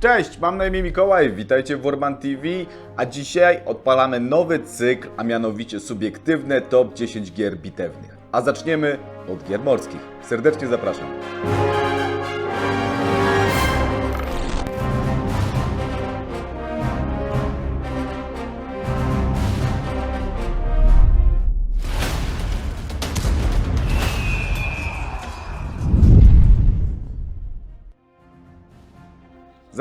Cześć, mam na imię Mikołaj, witajcie w Urban TV, a dzisiaj odpalamy nowy cykl, a mianowicie subiektywne top 10 gier bitewnych. A zaczniemy od gier morskich. Serdecznie zapraszam.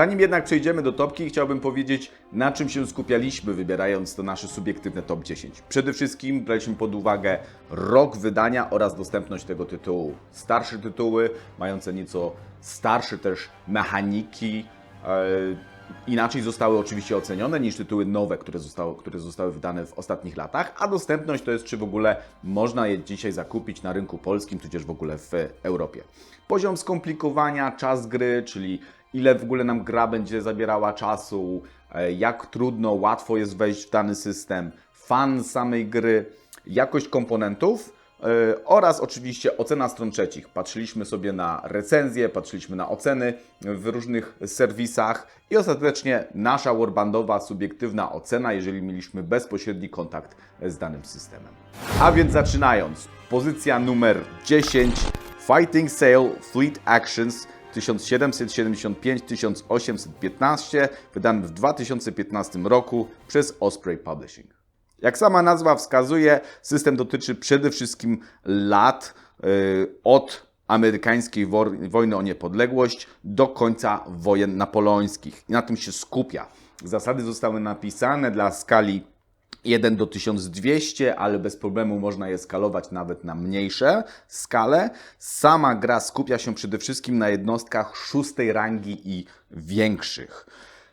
Zanim jednak przejdziemy do topki, chciałbym powiedzieć, na czym się skupialiśmy, wybierając to nasze subiektywne top 10. Przede wszystkim braliśmy pod uwagę rok wydania oraz dostępność tego tytułu. Starsze tytuły, mające nieco starsze też mechaniki, e, inaczej zostały oczywiście ocenione niż tytuły nowe, które zostały, które zostały wydane w ostatnich latach, a dostępność to jest, czy w ogóle można je dzisiaj zakupić na rynku polskim, tudzież w ogóle w Europie. Poziom skomplikowania, czas gry, czyli ile w ogóle nam gra będzie zabierała czasu, e, jak trudno, łatwo jest wejść w dany system, fan samej gry, jakość komponentów e, oraz oczywiście ocena stron trzecich. Patrzyliśmy sobie na recenzje, patrzyliśmy na oceny w różnych serwisach i ostatecznie nasza warbandowa, subiektywna ocena, jeżeli mieliśmy bezpośredni kontakt z danym systemem. A więc zaczynając, pozycja numer 10 Fighting Sail Fleet Actions 1775-1815, wydany w 2015 roku przez Osprey Publishing. Jak sama nazwa wskazuje, system dotyczy przede wszystkim lat yy, od amerykańskiej wojny o niepodległość do końca wojen napoleońskich. I na tym się skupia. Zasady zostały napisane dla skali 1 do 1200, ale bez problemu można je skalować nawet na mniejsze skale. Sama gra skupia się przede wszystkim na jednostkach szóstej rangi i większych.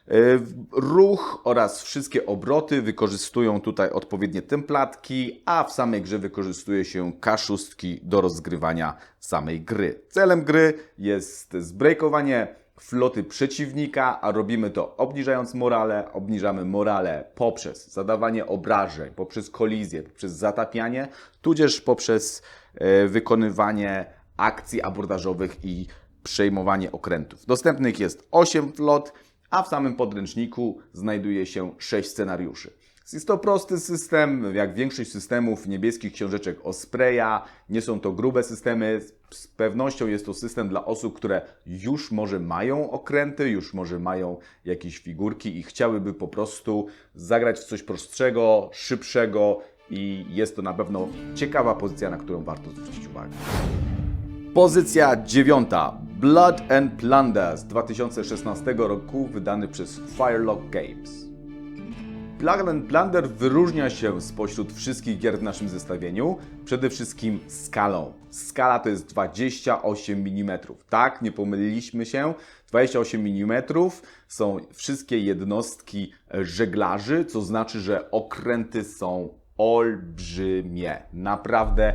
Yy, Ruch oraz wszystkie obroty wykorzystują tutaj odpowiednie templatki, a w samej grze wykorzystuje się K6 do rozgrywania samej gry. Celem gry jest zbrejkowanie floty przeciwnika, a robimy to obniżając morale, obniżamy morale poprzez zadawanie obrażeń, poprzez kolizję, poprzez zatapianie, tudzież poprzez e, wykonywanie akcji abordażowych i przejmowanie okrętów. Dostępnych jest 8 flot, a w samym podręczniku znajduje się 6 scenariuszy. Jest to prosty system, jak większość systemów niebieskich książeczek Ospreya. Nie są to grube systemy. Z pewnością jest to system dla osób, które już może mają okręty, już może mają jakieś figurki i chciałyby po prostu zagrać w coś prostszego, szybszego i jest to na pewno ciekawa pozycja, na którą warto zwrócić uwagę. Pozycja dziewiąta. Blood and Plunder z 2016 roku, wydany przez Firelock Games. And Plunder wyróżnia się spośród wszystkich gier w naszym zestawieniu przede wszystkim skalą. Skala to jest 28 mm. Tak, nie pomyliliśmy się. 28 mm są wszystkie jednostki żeglarzy, co znaczy, że okręty są olbrzymie. Naprawdę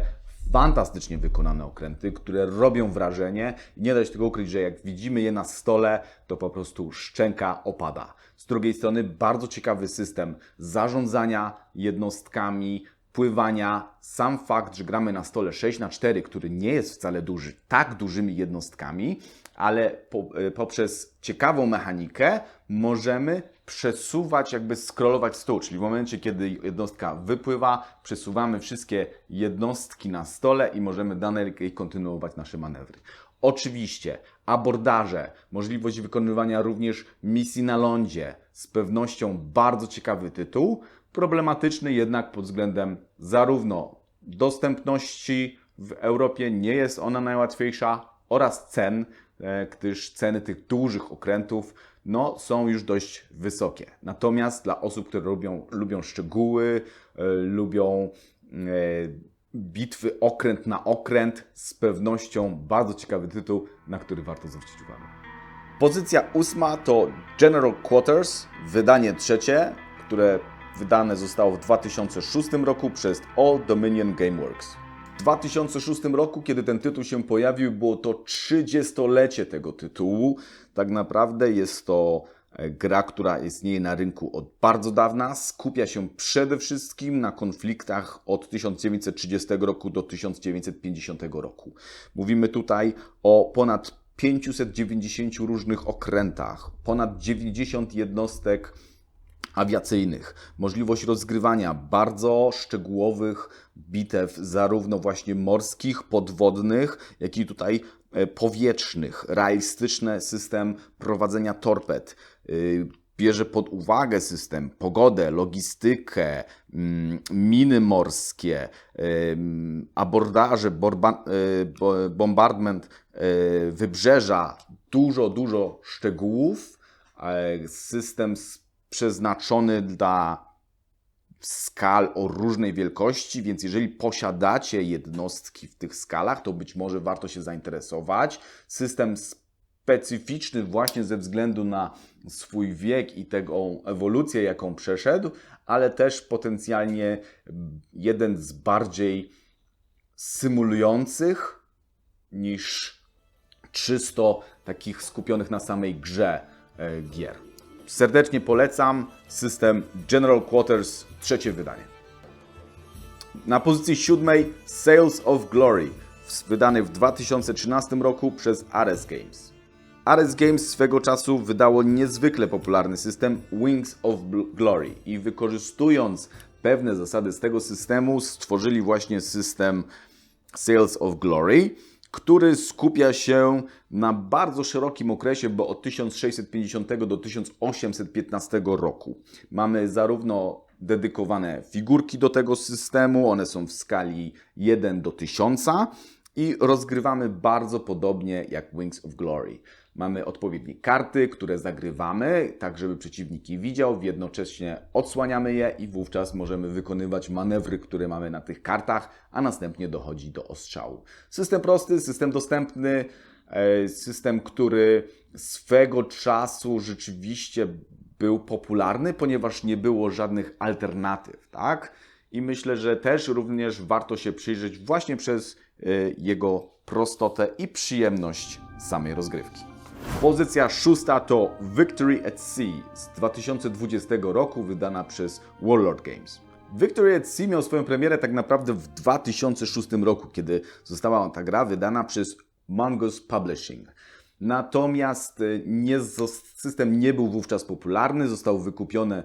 fantastycznie wykonane okręty, które robią wrażenie. Nie da się tego ukryć, że jak widzimy je na stole, to po prostu szczęka opada. Z drugiej strony bardzo ciekawy system zarządzania jednostkami, pływania. Sam fakt, że gramy na stole 6 na 4 który nie jest wcale duży, tak dużymi jednostkami, ale po, e, poprzez ciekawą mechanikę możemy przesuwać, jakby scrollować stół, czyli w momencie, kiedy jednostka wypływa, przesuwamy wszystkie jednostki na stole i możemy danej kontynuować nasze manewry. Oczywiście abordaże, możliwość wykonywania również misji na lądzie, z pewnością bardzo ciekawy tytuł, problematyczny jednak pod względem zarówno dostępności w Europie nie jest ona najłatwiejsza oraz cen, gdyż ceny tych dużych okrętów no, są już dość wysokie. Natomiast dla osób, które lubią, lubią szczegóły, e, lubią e, bitwy okręt na okręt, z pewnością bardzo ciekawy tytuł, na który warto zwrócić uwagę. Pozycja ósma to General Quarters, wydanie trzecie, które wydane zostało w 2006 roku przez All Dominion Gameworks. W 2006 roku, kiedy ten tytuł się pojawił, było to 30-lecie tego tytułu. Tak naprawdę jest to e, gra, która istnieje na rynku od bardzo dawna. Skupia się przede wszystkim na konfliktach od 1930 roku do 1950 roku. Mówimy tutaj o ponad 590 różnych okrętach, ponad 90 jednostek awiacyjnych, możliwość rozgrywania bardzo szczegółowych bitew, zarówno właśnie morskich, podwodnych, jak i tutaj e, powietrznych, realistyczny system prowadzenia torped. y, Bierze pod uwagę system, pogodę, logistykę, mm, miny morskie, ym, abordaże, borba, y, bo- bombardment y, wybrzeża, dużo, dużo szczegółów. e, System przeznaczony dla skal o różnej wielkości, więc jeżeli posiadacie jednostki w tych skalach, to być może warto się zainteresować. System specyficzny właśnie ze względu na swój wiek i tego ewolucję, jaką przeszedł, ale też potencjalnie jeden z bardziej symulujących niż czysto takich skupionych na samej grze e, gier. Serdecznie polecam system General Quarters, trzecie wydanie. Na pozycji siódmej Sales of Glory, wydany w 2013 roku przez Ares Games. Ares Games swego czasu wydało niezwykle popularny system Wings of Glory i wykorzystując pewne zasady z tego systemu stworzyli właśnie system Sales of Glory, który skupia się na bardzo szerokim okresie, bo od 1650 do 1815 roku. Mamy zarówno dedykowane figurki do tego systemu, one są w skali 1 do 1000 i rozgrywamy bardzo podobnie jak Wings of Glory. Mamy odpowiednie karty, które zagrywamy, tak żeby przeciwnik je widział, jednocześnie odsłaniamy je i wówczas możemy wykonywać manewry, które mamy na tych kartach, a następnie dochodzi do ostrzału. System prosty, system dostępny, e, system, który swego czasu rzeczywiście był popularny, ponieważ nie było żadnych alternatyw, tak? I myślę, że też również warto się przyjrzeć właśnie przez e, jego prostotę i przyjemność samej rozgrywki. Pozycja szósta to Victory at Sea z 2020 roku, wydana przez Warlord Games. Victory at Sea miał swoją premierę tak naprawdę w 2006 roku, kiedy została ta gra wydana przez Mongoose Publishing. Natomiast e, nie, system nie był wówczas popularny, został wykupiony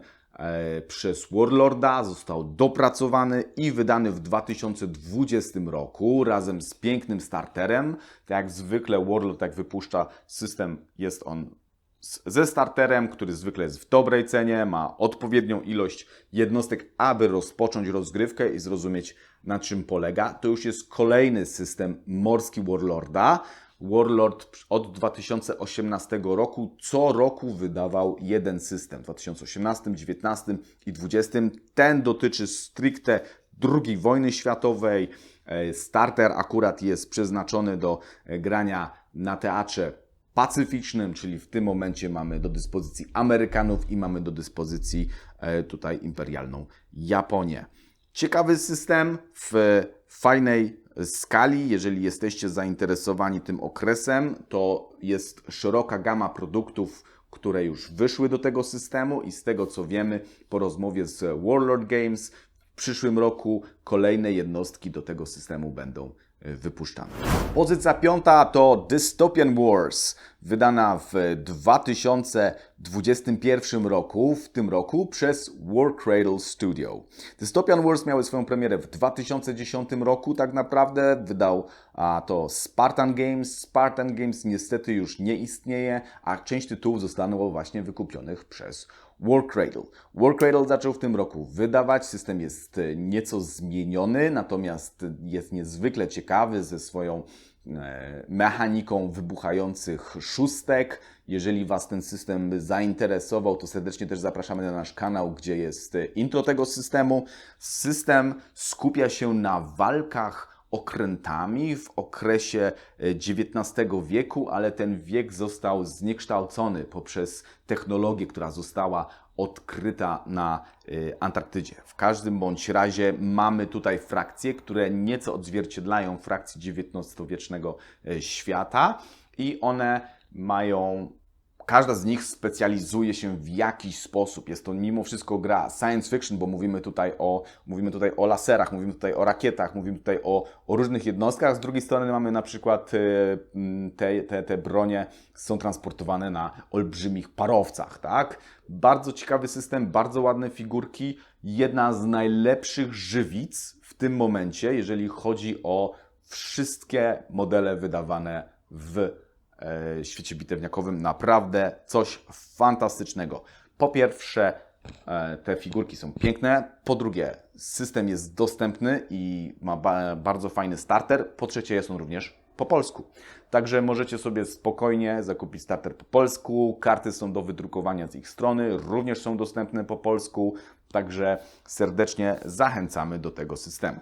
przez Warlorda, został dopracowany i wydany w 2020 roku razem z pięknym starterem. Tak jak zwykle Warlord tak wypuszcza system, jest on ze starterem, który zwykle jest w dobrej cenie, ma odpowiednią ilość jednostek, aby rozpocząć rozgrywkę i zrozumieć na czym polega. To już jest kolejny system morski Warlorda. Warlord od 2018 roku co roku wydawał jeden system. W 2018, 2019 i 2020. Ten dotyczy stricte II wojny światowej. E, Starter akurat jest przeznaczony do e, grania na teatrze pacyficznym, czyli w tym momencie mamy do dyspozycji Amerykanów i mamy do dyspozycji e, tutaj imperialną Japonię. Ciekawy system w fajnej skali. Jeżeli jesteście zainteresowani tym okresem, to jest szeroka gama produktów, które już wyszły do tego systemu i z tego co wiemy po rozmowie z Warlord Games w przyszłym roku kolejne jednostki do tego systemu będą wypuszczane. Pozycja piąta to Dystopian Wars, wydana w 2021 roku, w tym roku przez War Cradle Studio. Dystopian Wars miały swoją premierę w 2010 roku, tak naprawdę wydał a, to Spartan Games. Spartan Games niestety już nie istnieje, a część tytułów zostało właśnie wykupionych przez War Cradle. War Cradle zaczął w tym roku wydawać, system jest e, nieco zmieniony, natomiast jest niezwykle ciekawy ze swoją e, mechaniką wybuchających szóstek. Jeżeli Was ten system zainteresował, to serdecznie też zapraszamy na nasz kanał, gdzie jest e, intro tego systemu. System skupia się na walkach okrętami w okresie e, XIX wieku, ale ten wiek został zniekształcony poprzez technologię, która została odkryta na y, Antarktydzie. W każdym bądź razie mamy tutaj frakcje, które nieco odzwierciedlają frakcje XIX-wiecznego y, świata i one mają każda z nich specjalizuje się w jakiś sposób. Jest to mimo wszystko gra science fiction, bo mówimy tutaj o, mówimy tutaj o laserach, mówimy tutaj o rakietach, mówimy tutaj o, o różnych jednostkach. Z drugiej strony mamy na przykład e, te, te, te bronie są transportowane na olbrzymich parowcach, tak? Bardzo ciekawy system, bardzo ładne figurki. Jedna z najlepszych żywic w tym momencie, jeżeli chodzi o wszystkie modele wydawane w świecie bitewniakowym. Naprawdę coś fantastycznego. Po pierwsze, e, te figurki są piękne. Po drugie, system jest dostępny i ma ba bardzo fajny starter. Po trzecie, jest on również po polsku. Także możecie sobie spokojnie zakupić starter po polsku. Karty są do wydrukowania z ich strony, również są dostępne po polsku. Także serdecznie zachęcamy do tego systemu.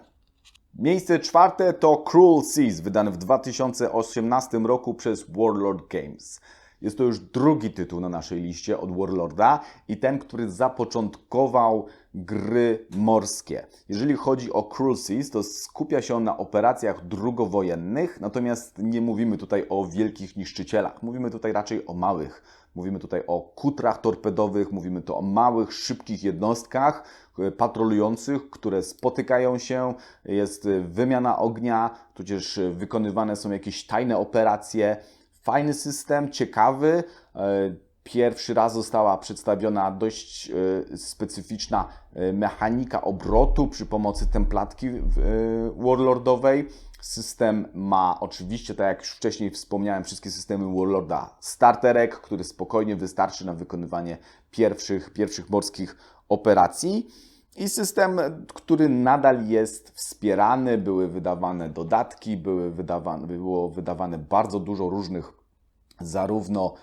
Miejsce czwarte to Cruel Seas, wydany w 2018 roku przez Warlord Games. Jest to już drugi tytuł na naszej liście od Warlorda i ten, który zapoczątkował gry morskie. Jeżeli chodzi o Cruel Seas, to skupia się on na operacjach drugowojennych, natomiast nie mówimy tutaj o wielkich niszczycielach. Mówimy tutaj raczej o małych. Mówimy tutaj o kutrach torpedowych, mówimy tu o małych, szybkich jednostkach e, patrolujących, które spotykają się, jest e, wymiana ognia, tudzież e, wykonywane są jakieś tajne operacje. Fajny system, ciekawy. Pierwszy raz została przedstawiona dość e, specyficzna e, mechanika obrotu przy pomocy templatki e, Warlordowej. System ma oczywiście, tak jak już wcześniej wspomniałem, wszystkie systemy Warlorda starterek, który spokojnie wystarczy na wykonywanie pierwszych, pierwszych morskich operacji. I system, który nadal jest wspierany, były wydawane dodatki, były wydawane, było wydawane bardzo dużo różnych zarówno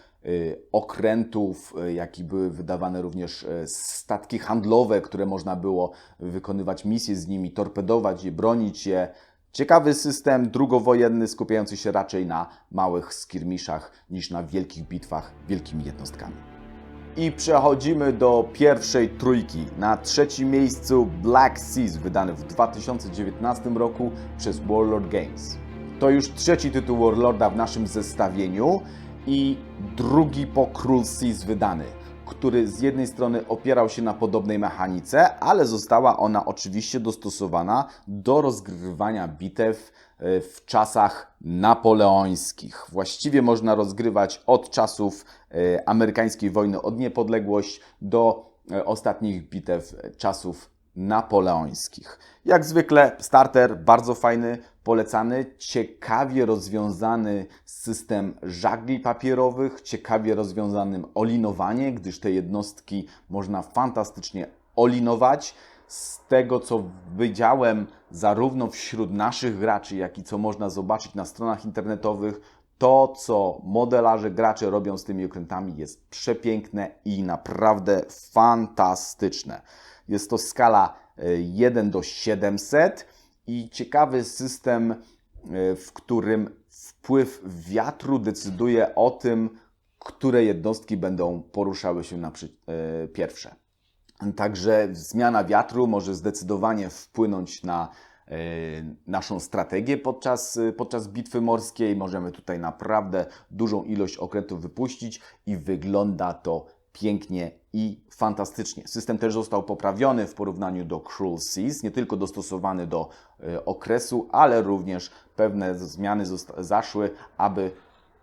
okrętów, y, jak i były wydawane również y, statki handlowe, które można było wykonywać misje z nimi, torpedować je, bronić je. Ciekawy system drugowojenny, skupiający się raczej na małych skirmiszach niż na wielkich bitwach wielkimi jednostkami. I przechodzimy do pierwszej trójki. Na trzecim miejscu Black Seas, wydany w 2019 roku przez Warlord Games. To już trzeci tytuł Warlorda w naszym zestawieniu i drugi po Cruel Seas wydany, który z jednej strony opierał się na podobnej mechanice, ale została ona oczywiście dostosowana do rozgrywania bitew e, w czasach napoleońskich. Właściwie można rozgrywać od czasów e, amerykańskiej wojny o niepodległość do e, ostatnich bitew czasów napoleońskich. Jak zwykle starter bardzo fajny, polecany, ciekawie rozwiązany system żagli papierowych, ciekawie rozwiązanym olinowanie, gdyż te jednostki można fantastycznie olinować. Z tego co widziałem zarówno wśród naszych graczy, jak i co można zobaczyć na stronach internetowych, to, co modelarze, gracze robią z tymi okrętami, jest przepiękne i naprawdę fantastyczne. Jest to skala e, 1 do 700 i ciekawy system, e, w którym wpływ wiatru decyduje o tym, które jednostki będą poruszały się na e, pierwsze. Także zmiana wiatru może zdecydowanie wpłynąć na e, naszą strategię podczas, podczas bitwy morskiej. Możemy tutaj naprawdę dużą ilość okrętów wypuścić i wygląda to pięknie i fantastycznie. System też został poprawiony w porównaniu do Cruel Seas, nie tylko dostosowany do e, okresu, ale również pewne zmiany zaszły, aby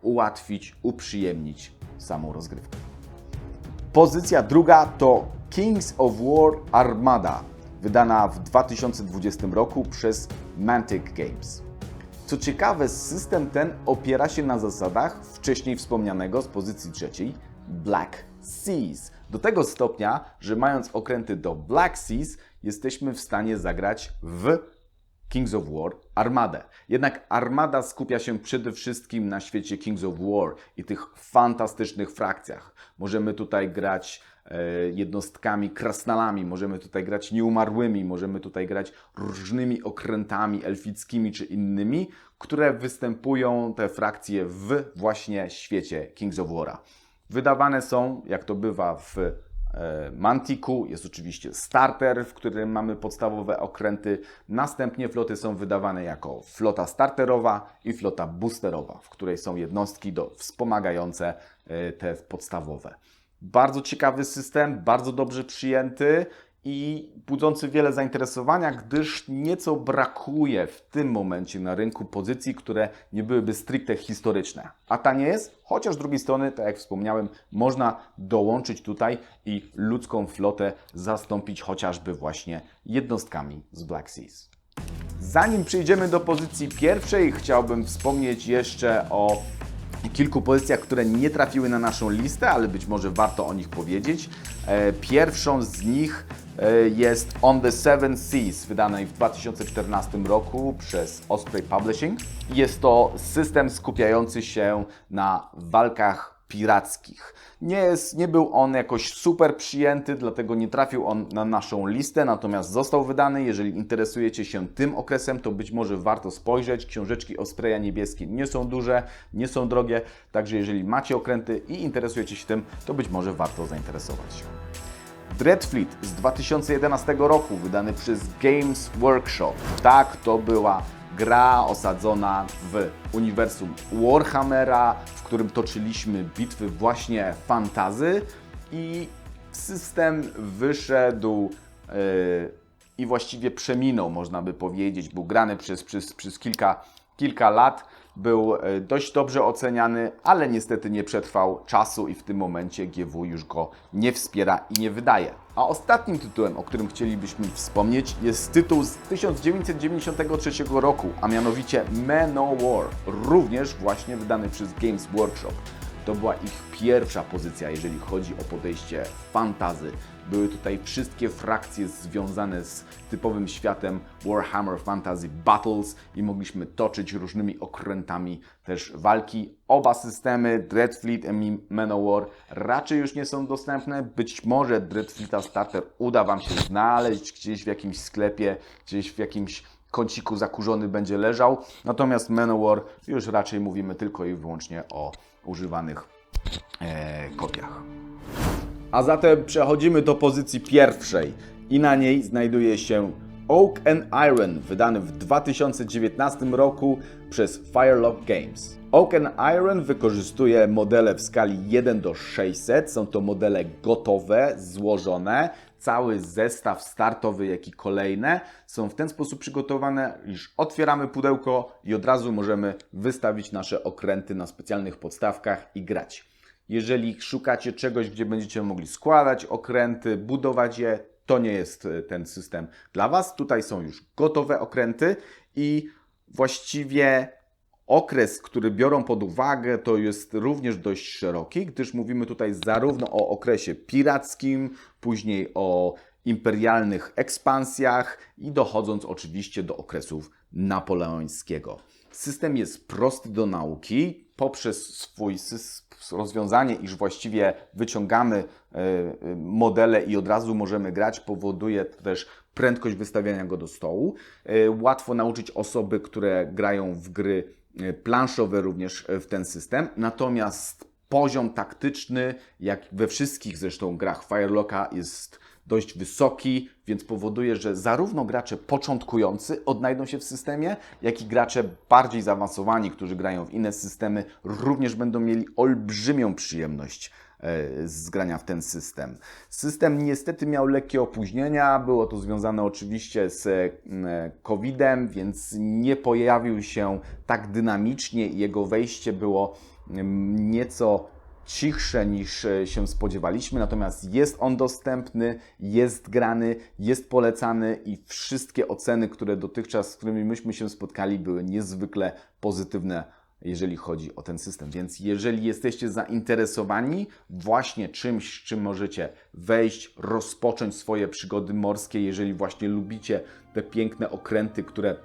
ułatwić, uprzyjemnić samą rozgrywkę. Pozycja druga to Kings of War Armada, wydana w 2020 roku przez Mantic Games. Co ciekawe, system ten opiera się na zasadach wcześniej wspomnianego z pozycji trzeciej Black Seas. Do tego stopnia, że mając okręty do Black Seas, jesteśmy w stanie zagrać w Kings of War Armadę. Jednak Armada skupia się przede wszystkim na świecie Kings of War i tych fantastycznych frakcjach. Możemy tutaj grać e, jednostkami krasnalami, możemy tutaj grać nieumarłymi, możemy tutaj grać różnymi okrętami elfickimi czy innymi, które występują te frakcje w właśnie świecie Kings of War'a. Wydawane są, jak to bywa w e, Mantiku, jest oczywiście starter, w którym mamy podstawowe okręty. Następnie floty są wydawane jako flota starterowa i flota boosterowa, w której są jednostki do, wspomagające e, te podstawowe. Bardzo ciekawy system, bardzo dobrze przyjęty i budzący wiele zainteresowania, gdyż nieco brakuje w tym momencie na rynku pozycji, które nie byłyby stricte historyczne. A ta nie jest, chociaż z drugiej strony, tak jak wspomniałem, można dołączyć tutaj i ludzką flotę zastąpić chociażby właśnie jednostkami z Black Seas. Zanim przejdziemy do pozycji pierwszej, chciałbym wspomnieć jeszcze o kilku pozycjach, które nie trafiły na naszą listę, ale być może warto o nich powiedzieć. E, Pierwszą z nich jest On the Seven Seas, wydanej w 2014 roku przez Osprey Publishing. Jest to system skupiający się na walkach pirackich. Nie, jest, nie był on jakoś super przyjęty, dlatego nie trafił on na naszą listę, natomiast został wydany. Jeżeli interesujecie się tym okresem, to być może warto spojrzeć. Książeczki Ospreya niebieskie nie są duże, nie są drogie, także jeżeli macie okręty i interesujecie się tym, to być może warto zainteresować się. Dreadfleet z 2011 roku, wydany przez Games Workshop. Tak, to była gra osadzona w uniwersum Warhammera, w którym toczyliśmy bitwy właśnie fantazy i system wyszedł yy, i właściwie przeminął, można by powiedzieć. Był grany przez, przez, przez kilka, kilka lat, był e, dość dobrze oceniany, ale niestety nie przetrwał czasu i w tym momencie GW już go nie wspiera i nie wydaje. A ostatnim tytułem, o którym chcielibyśmy wspomnieć, jest tytuł z 1993 roku, a mianowicie Manowar, również właśnie wydany przez Games Workshop. To była ich pierwsza pozycja, jeżeli chodzi o podejście fantazy. Były tutaj wszystkie frakcje związane z typowym światem Warhammer Fantasy Battles i mogliśmy toczyć różnymi okrętami też walki. Oba systemy, Dreadfleet i Manowar, raczej już nie są dostępne. Być może Dreadfleeta Starter uda Wam się znaleźć gdzieś w jakimś sklepie, gdzieś w jakimś kąciku zakurzony będzie leżał. Natomiast Manowar już raczej mówimy tylko i wyłącznie o używanych e, kopiach. A zatem przechodzimy do pozycji pierwszej i na niej znajduje się Oak and Iron, wydany w 2019 roku przez Firelock Games. Oak and Iron wykorzystuje modele w skali 1 do 600. Są to modele gotowe, złożone. Cały zestaw startowy, jak i kolejne są w ten sposób przygotowane, iż otwieramy pudełko i od razu możemy wystawić nasze okręty na specjalnych podstawkach i grać. Jeżeli szukacie czegoś, gdzie będziecie mogli składać okręty, budować je, to nie jest e, ten system dla Was. Tutaj są już gotowe okręty i właściwie okres, który biorą pod uwagę, to jest również dość szeroki, gdyż mówimy tutaj zarówno o okresie pirackim, później o imperialnych ekspansjach i dochodząc oczywiście do okresów napoleońskiego. System jest prosty do nauki poprzez swój rozwiązanie, iż właściwie wyciągamy e, e, modele i od razu możemy grać, powoduje też prędkość wystawiania go do stołu. E, Łatwo nauczyć osoby, które grają w gry e, planszowe również e, w ten system. Natomiast poziom taktyczny, jak we wszystkich zresztą grach Firelocka, jest dość wysoki, więc powoduje, że zarówno gracze początkujący odnajdą się w systemie, jak i gracze bardziej zaawansowani, którzy grają w inne systemy, również będą mieli olbrzymią przyjemność e, z grania w ten system. System niestety miał lekkie opóźnienia, było to związane oczywiście z e, COVID-em, więc nie pojawił się tak dynamicznie i jego wejście było mm, nieco cichsze niż e, się spodziewaliśmy, natomiast jest on dostępny, jest grany, jest polecany i wszystkie oceny, które dotychczas, z którymi myśmy się spotkali, były niezwykle pozytywne, jeżeli chodzi o ten system. Więc jeżeli jesteście zainteresowani właśnie czymś, czym możecie wejść, rozpocząć swoje przygody morskie, jeżeli właśnie lubicie te piękne okręty, które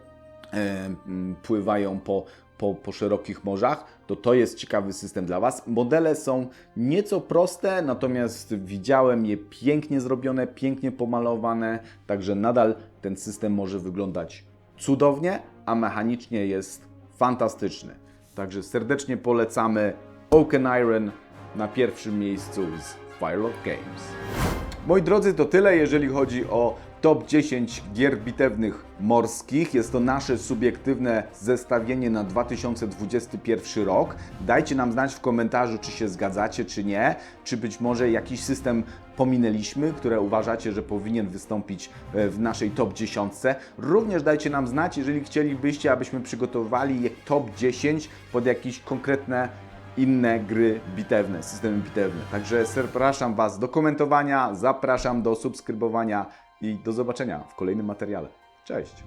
e, pływają po, po, po szerokich morzach, to to jest ciekawy system dla Was. Modele są nieco proste, natomiast widziałem je pięknie zrobione, pięknie pomalowane, także nadal ten system może wyglądać cudownie, a mechanicznie jest fantastyczny. Także serdecznie polecamy Oak and Iron na pierwszym miejscu z Firelock Games. Moi drodzy, to tyle, jeżeli chodzi o top 10 gier bitewnych morskich. Jest to nasze subiektywne zestawienie na 2021 rok. Dajcie nam znać w komentarzu, czy się zgadzacie, czy nie. Czy być może jakiś system pominęliśmy, które uważacie, że powinien wystąpić e, w naszej top 10. Również dajcie nam znać, jeżeli chcielibyście, abyśmy przygotowali top 10 pod jakieś konkretne inne gry bitewne, systemy bitewne. Także zapraszam Was do komentowania, zapraszam do subskrybowania i do zobaczenia w kolejnym materiale. Cześć!